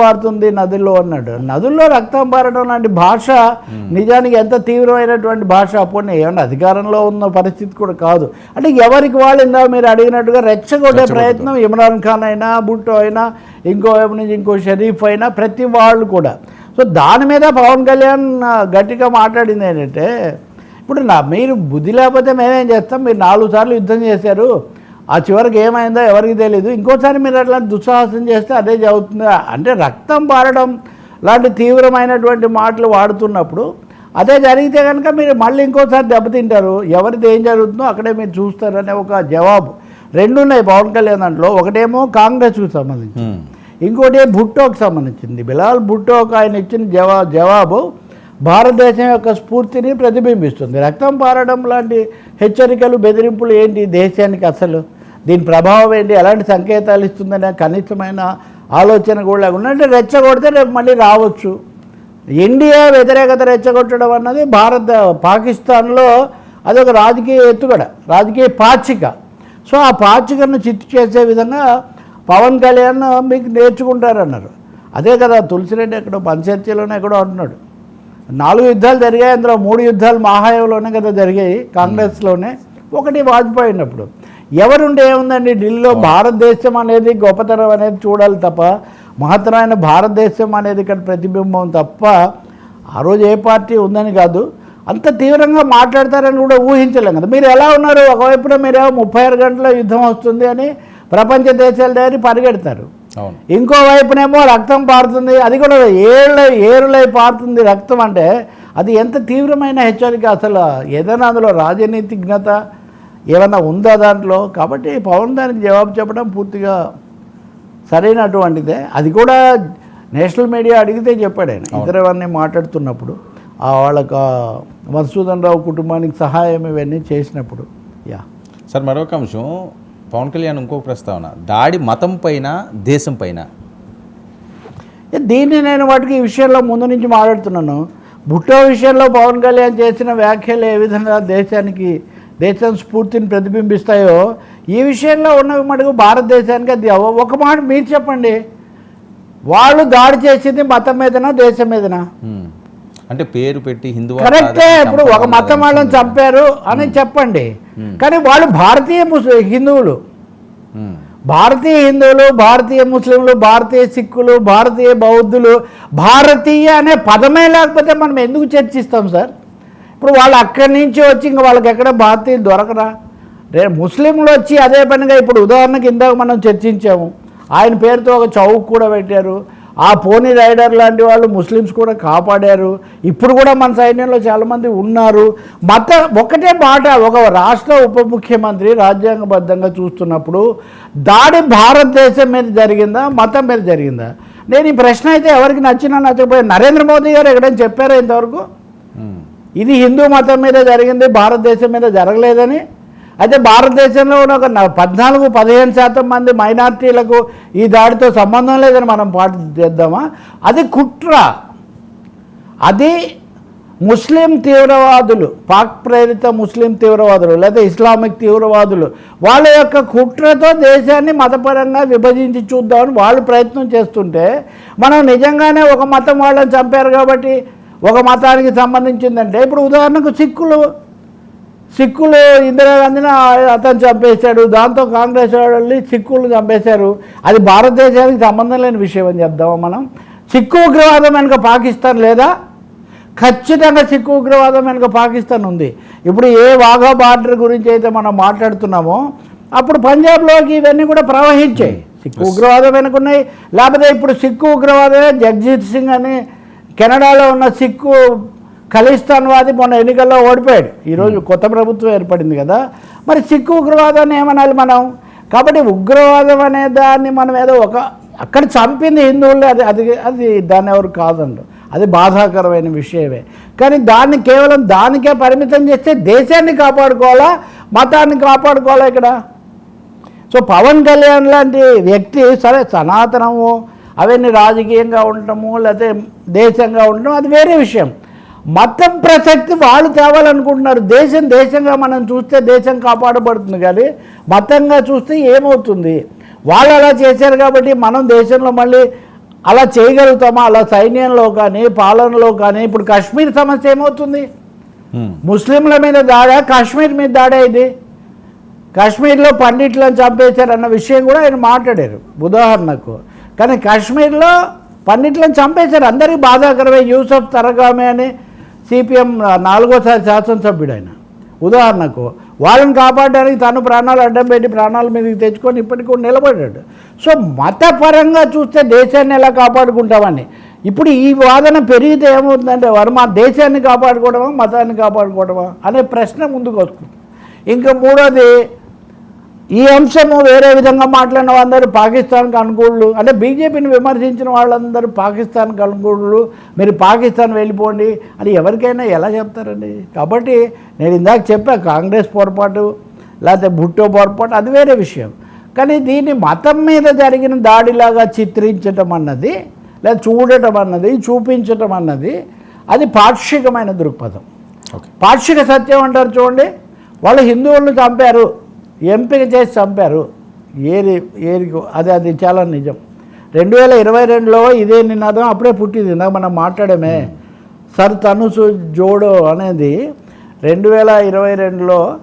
పారుతుంది నదుల్లో అన్నాడు. నదుల్లో రక్తం పారడం లాంటి భాష నిజానికి ఎంత తీవ్రమైనటువంటి భాష? అప్పుడు ఏమన్నా అధికారంలో ఉన్న పరిస్థితి కూడా కాదు. అంటే ఎవరికి వాళ్ళు ఇందా మీరు అడిగినట్టుగా రెచ్చగొట్టే ప్రయత్నం ఇమ్రాన్ ఖాన్ అయినా బుట్టో అయినా ఇంకో నుంచి ఇంకో షరీఫ్ అయినా ప్రతి వాళ్ళు కూడా. సో దాని మీద పవన్ కళ్యాణ్ గట్టిగా మాట్లాడింది ఏంటంటే ఇప్పుడు నా మీరు బుద్ధి లేకపోతే మేమేం చేస్తాం? మీరు నాలుగు సార్లు యుద్ధం చేశారు. ఆ చివరికి ఏమైందో ఎవరికి తెలియదు ఇంకోసారి మీరు అట్లా దుస్సాహసం చేస్తే అదే జరుగుతుంది. అంటే రక్తం పారడం లాంటి తీవ్రమైనటువంటి మాటలు వాడుతున్నప్పుడు అదే జరిగితే కనుక మీరు మళ్ళీ ఇంకోసారి దెబ్బతింటారు. ఎవరిది ఏం జరుగుతుందో అక్కడే మీరు చూస్తారనే ఒక జవాబు. రెండు ఉన్నాయి పవన్ కళ్యాణ్ దాంట్లో. ఒకటేమో కాంగ్రెస్కు సంబంధించి. ఇంకోటి భుట్టోకు సంబంధించింది. బిలాల్ భుట్టోకు ఆయన ఇచ్చిన జవా జవాబు భారతదేశం యొక్క స్ఫూర్తిని ప్రతిబింబిస్తుంది. రక్తం పారడం లాంటి హెచ్చరికలు బెదిరింపులు ఏంటి దేశానికి అసలు? దీని ప్రభావం ఏంటి? ఎలాంటి సంకేతాలు ఇస్తుందనే కనీసమైన ఆలోచన కూడా లేకుండా అంటే రెచ్చగొడితే రేపు మళ్ళీ రావచ్చు. ఇండియా వ్యతిరేకత రెచ్చగొట్టడం అన్నది భారత పాకిస్తాన్లో అదొక రాజకీయ ఎత్తుగడ రాజకీయ పాచిక. సో ఆ పాచికను చిత్తు చేసే విధంగా పవన్ కళ్యాణ్ మీకు నేర్చుకుంటారన్నారు. అదే కదా తులసిరెడ్డి ఎక్కడో పంచాయతీలోనే ఎక్కడో అంటున్నాడు. నాలుగు యుద్ధాలు జరిగాయి అందులో మూడు యుద్ధాలు మహాయంలోనే కదా జరిగాయి కాంగ్రెస్లోనే. ఒకటి వాజ్పేయి ఉన్నప్పుడు. ఎవరుంటే ఏముందండి? ఢిల్లీలో భారతదేశం అనేది గొప్పతనం అనేది చూడాలి తప్ప మహత్తరమైన భారతదేశం అనేది ఇక్కడ ప్రతిబింబం తప్ప ఆ రోజు ఏ పార్టీ ఉందని కాదు. అంత తీవ్రంగా మాట్లాడతారని కూడా ఊహించలేం కదా. మీరు ఎలా ఉన్నారు? ఒకవైపున మీరేమో ముప్పై ఆరు గంటల యుద్ధం వస్తుంది అని ప్రపంచ దేశాల దగ్గర పరిగెడతారు. అవును. ఇంకో వైపునేమో రక్తం పారుతుంది. అది కూడా ఏళ్ళ ఏరులై పారుతుంది రక్తం అంటే అది ఎంత తీవ్రమైన హెచ్చరిక అసలు. ఏదైనా అందులో రాజనీతిజ్ఞత ఏమన్నా ఉందా దాంట్లో? కాబట్టి పవన్ దానికి జవాబు చెప్పడం పూర్తిగా సరైనటువంటిదే. అది కూడా నేషనల్ మీడియా అడిగితే చెప్పాడు ఆయన. ఇతరవన్నీ మాట్లాడుతున్నప్పుడు ఆ వాళ్ళకు మధుసూదన్ రావు కుటుంబానికి సహాయం ఇవన్నీ చేసినప్పుడు. యా. సార్ మరొక అంశం. పవన్ కళ్యాణ్ ఇంకొక ప్రస్తావన. దాడి మతం పైన దేశం పైన? దీన్ని నేను వాటికి ఈ విషయంలో ముందు నుంచి మాట్లాడుతున్నాను. బుట్టో విషయంలో పవన్ కళ్యాణ్ చేసిన వ్యాఖ్యలు ఏ విధంగా దేశానికి దేశం స్ఫూర్తిని ప్రతిబింబిస్తాయో ఈ విషయంలో ఉన్నవి మటుకు భారతదేశానికి అది ఒక మాట మీరు చెప్పండి. వాళ్ళు దాడి చేసింది మతం మీదనా దేశం మీదనా. అంటే పేరు పెట్టి హిందూ కరెక్టే ఇప్పుడు ఒక మతం వాళ్ళని చంపారు అని చెప్పండి. కానీ వాళ్ళు భారతీయ ముస్లిం హిందువులు. భారతీయ హిందువులు భారతీయ ముస్లింలు భారతీయ సిక్కులు భారతీయ బౌద్ధులు భారతీయ అనే పదమే లేకపోతే మనం ఎందుకు చర్చిస్తాం సార్? ఇప్పుడు వాళ్ళు అక్కడి నుంచి వచ్చి ఇంకా వాళ్ళకి ఎక్కడ భారతీయులు దొరకరా రేపు ముస్లింలు వచ్చి అదే పనిగా ఇప్పుడు ఉదాహరణకి ఇందాక మనం చర్చించాము. ఆయన పేరుతో ఒక చౌక్ కూడా పెట్టారు. ఆ పోనీ రైడర్ లాంటి వాళ్ళు ముస్లిమ్స్ కూడా కాపాడారు. ఇప్పుడు కూడా మన సైన్యంలో చాలామంది ఉన్నారు. మత ఒకటే మాట ఒక రాష్ట్ర ఉప ముఖ్యమంత్రి రాజ్యాంగబద్ధంగా చూస్తున్నప్పుడు దాడి భారతదేశం మీద జరిగిందా? మతం మీద జరిగిందా? నేను ఈ ప్రశ్న అయితే ఎవరికి నచ్చినా నచ్చకపోయి నరేంద్ర మోదీ గారు ఎక్కడైనా చెప్పారా ఇంతవరకు? ఇది హిందూ మతం మీద జరిగింది భారతదేశం మీద జరగలేదని. అయితే భారతదేశంలో ఉన్న ఒక న- పద్నాలుగు పదిహేను శాతం మంది మైనార్టీలకు ఈ దాడితో సంబంధం లేదని మనం పాటు చేద్దామా? అది కుట్ర. అది ముస్లిం తీవ్రవాదులు పాక్ ప్రేరిత ముస్లిం తీవ్రవాదులు లేదా ఇస్లామిక్ తీవ్రవాదులు వాళ్ళ యొక్క కుట్రతో దేశాన్ని మతపరంగా విభజించి చూద్దామని వాళ్ళు ప్రయత్నం చేస్తుంటే మనం నిజంగానే ఒక మతం వాళ్ళని చంపారు కాబట్టి ఒక మతానికి సంబంధించిందంటే ఇప్పుడు ఉదాహరణకు సిక్కులు. సిక్కులు ఇందిరాగాంధీని అతను చంపేశాడు దాంతో కాంగ్రెస్ వాళ్ళు సిక్కులు చంపేశారు. అది భారతదేశానికి సంబంధం లేని విషయం అని చెప్దామా మనం? సిక్కు ఉగ్రవాదం వెనుక పాకిస్తాన్ లేదా? ఖచ్చితంగా సిక్కు ఉగ్రవాదం వెనుక పాకిస్తాన్ ఉంది. ఇప్పుడు ఏ వాఘా బార్డర్ గురించి అయితే మనం మాట్లాడుతున్నామో అప్పుడు పంజాబ్లోకి ఇవన్నీ కూడా ప్రవహించాయి. సిక్కు ఉగ్రవాదం వెనుకున్నాయి. లేకపోతే ఇప్పుడు సిక్కు ఉగ్రవాదమే జగ్జీత్ సింగ్ అని కెనడాలో ఉన్న సిక్కు ఖలిస్తాన్ వాది మొన్న ఎన్నికల్లో ఓడిపోయాడు. ఈరోజు కొత్త ప్రభుత్వం ఏర్పడింది కదా. మరి సిక్కు ఉగ్రవాదాన్ని ఏమనాలి మనం? కాబట్టి ఉగ్రవాదం అనే దాన్ని మనం ఏదో ఒక అక్కడ చంపింది హిందువులే అది అది అది దాన్ని ఎవరు కాదండు అది బాధాకరమైన విషయమే. కానీ దాన్ని కేవలం దానికే పరిమితం చేస్తే దేశాన్ని కాపాడుకోవాలా? మతాన్ని కాపాడుకోవాలా ఇక్కడ? సో పవన్ కళ్యాణ్ లాంటి వ్యక్తి సరే సనాతనము అవన్నీ రాజకీయంగా ఉండటము లేకపోతే దేశంగా ఉండటం అది వేరే విషయం. మతం ప్రసక్తి వాళ్ళు తేవాలనుకుంటున్నారు. దేశం దేశంగా మనం చూస్తే దేశం కాపాడబడుతుంది కానీ మతంగా చూస్తే ఏమవుతుంది? వాళ్ళు అలా చేశారు కాబట్టి మనం దేశంలో మళ్ళీ అలా చేయగలుగుతామా? అలా సైన్యంలో కానీ పాలనలో కానీ ఇప్పుడు కాశ్మీర్ సమస్య ఏమవుతుంది? ముస్లింల మీద దాడా? కాశ్మీర్ మీద దాడా ఇది? కాశ్మీర్లో పండిట్లను చంపేశారన్న విషయం కూడా ఆయన మాట్లాడారు. ఉదాహరణకు కానీ కాశ్మీర్లో పండిట్లను చంపేశారు. అందరికీ బాధాకరమే. యూసఫ్ తరగామే అని సిపిఎం నాలుగోసారి శాసనసభ్యుడు ఆయన ఉదాహరణకు వాళ్ళని కాపాడడానికి తను ప్రాణాలు అడ్డం పెట్టి ప్రాణాల మీదకి తెచ్చుకొని ఇప్పటికి కూడా నిలబడ్డాడు. సో మతపరంగా చూస్తే దేశాన్ని ఎలా కాపాడుకుంటామని. ఇప్పుడు ఈ వాదన పెరిగితే ఏమవుతుందంటే వారు మా దేశాన్ని కాపాడుకోవడమా మతాన్ని కాపాడుకోవడమా అనే ప్రశ్న ముందుకు వస్తుంది ఇంకా మూడోది ఈ అంశము వేరే విధంగా మాట్లాడిన వాళ్ళందరూ పాకిస్తాన్కి అనుకూలు అంటే బీజేపీని విమర్శించిన వాళ్ళందరూ పాకిస్తాన్కి అనుకూలు మీరు పాకిస్తాన్ వెళ్ళిపోండి అని ఎవరికైనా ఎలా చెప్తారండి? కాబట్టి నేను ఇందాక చెప్పా కాంగ్రెస్ పొరపాటు లేకపోతే భుట్టో పొరపాటు అది వేరే విషయం. కానీ దీన్ని మతం మీద జరిగిన దాడిలాగా చిత్రించటం అన్నది లేదా చూడటం అన్నది చూపించటం అన్నది అది పాక్షికమైన దృక్పథం. పాక్షిక సత్యం అంటారు చూడండి. వాళ్ళు హిందువులను చంపారు. ఎంపిక చేసి చంపారు. ఏరి ఏరికి అది అది చాలా నిజం. రెండు వేల ఇరవై రెండులో ఇదే నినాదం అప్పుడే పుట్టింది. ఇందాక మనం మాట్లాడమే. సర్ తనుసు జోడో అనేది రెండు వేల ఇరవై రెండులో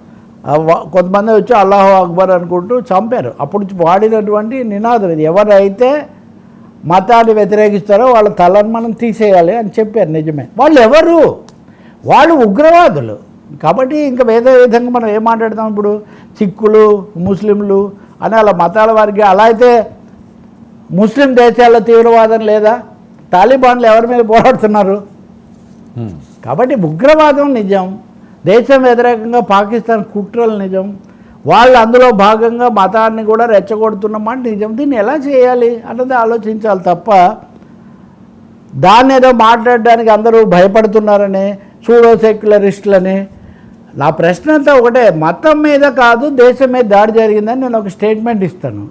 కొంతమంది వచ్చి అల్లాహో అక్బర్ అనుకుంటూ చంపారు. అప్పుడు వాడినటువంటి నినాదం ఇది. ఎవరైతే మతాన్ని వ్యతిరేకిస్తారో వాళ్ళ తలను మనం తీసేయాలి అని చెప్పారు నిజమే. వాళ్ళు ఎవరు? వాళ్ళు ఉగ్రవాదులు. కాబట్టి ఇంకా వేరే విధంగా మనం ఏం మాట్లాడతాం ఇప్పుడు? సిక్కులు ముస్లింలు అని అలా మతాల వారికి అలా అయితే ముస్లిం దేశాల్లో తీవ్రవాదం లేదా? తాలిబాన్లు ఎవరి మీద పోరాడుతున్నారు? కాబట్టి ఉగ్రవాదం నిజం. దేశం వ్యతిరేకంగా పాకిస్తాన్ కుట్రలు నిజం. వాళ్ళు అందులో భాగంగా మతాన్ని కూడా రెచ్చగొడుతున్నమాట నిజం. దీన్ని ఎలా చేయాలి అన్నది ఆలోచించాలి తప్ప దాన్ని ఏదో మాట్లాడడానికి అందరూ భయపడుతున్నారని సూడో సెక్యులరిస్టులని నా ప్రశ్న అంతా ఒకటే మతం మీద కాదు దేశం మీద దాడి జరిగిందని నేను ఒక స్టేట్మెంట్ ఇస్తాను.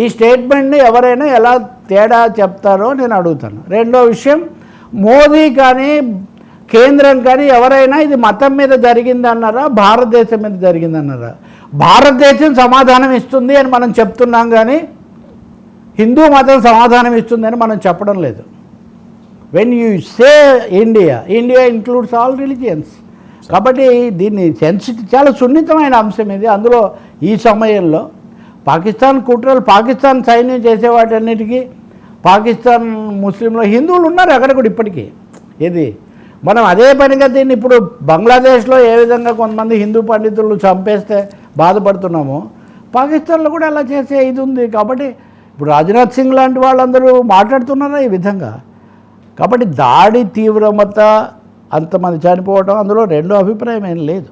ఈ స్టేట్మెంట్ని ఎవరైనా ఎలా తేడా చెప్తారో నేను అడుగుతాను. రెండో విషయం మోదీ కానీ కేంద్రం కానీ ఎవరైనా ఇది మతం మీద జరిగిందన్నారా భారతదేశం మీద జరిగిందన్నారా? భారతదేశం సమాధానం ఇస్తుంది అని మనం చెప్తున్నాం కానీ హిందూ మతం సమాధానం ఇస్తుందని మనం చెప్పడం లేదు. When you say India India includes all religions కాబట్టి దీన్ని సెన్సిటివ్ చాలా సున్నితమైన అంశం ఇది. అందులో ఈ సమయంలో పాకిస్తాన్ కుట్రలు పాకిస్తాన్ సైన్యం చేసే వాటన్నిటికీ పాకిస్తాన్ ముస్లింలు హిందువులు ఉన్నారు అక్కడ కూడా ఇప్పటికీ. ఇది మనం అదే పనిగా దీన్ని ఇప్పుడు బంగ్లాదేశ్లో ఏ విధంగా కొంతమంది హిందూ పండితులు చంపేస్తే బాధపడుతున్నామో పాకిస్తాన్లో కూడా అలా చేసే ఇది ఉంది. కాబట్టి ఇప్పుడు రాజ్నాథ్ సింగ్ లాంటి వాళ్ళందరూ మాట్లాడుతున్నారా ఈ విధంగా? కాబట్టి దాడి తీవ్రమత అంతమంది చనిపోవడం అందులో రెండో అభిప్రాయం ఏం లేదు.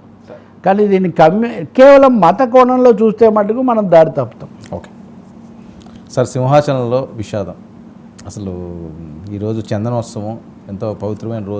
కానీ దీన్ని కమ్మి కేవలం మత కోణంలో చూస్తే మటుకు మనం దారి తప్పుతాం. ఓకే. సార్ సింహాచలంలో విషాదం. అసలు ఈరోజు చందనోత్సవం ఎంతో పవిత్రమైన రోజు.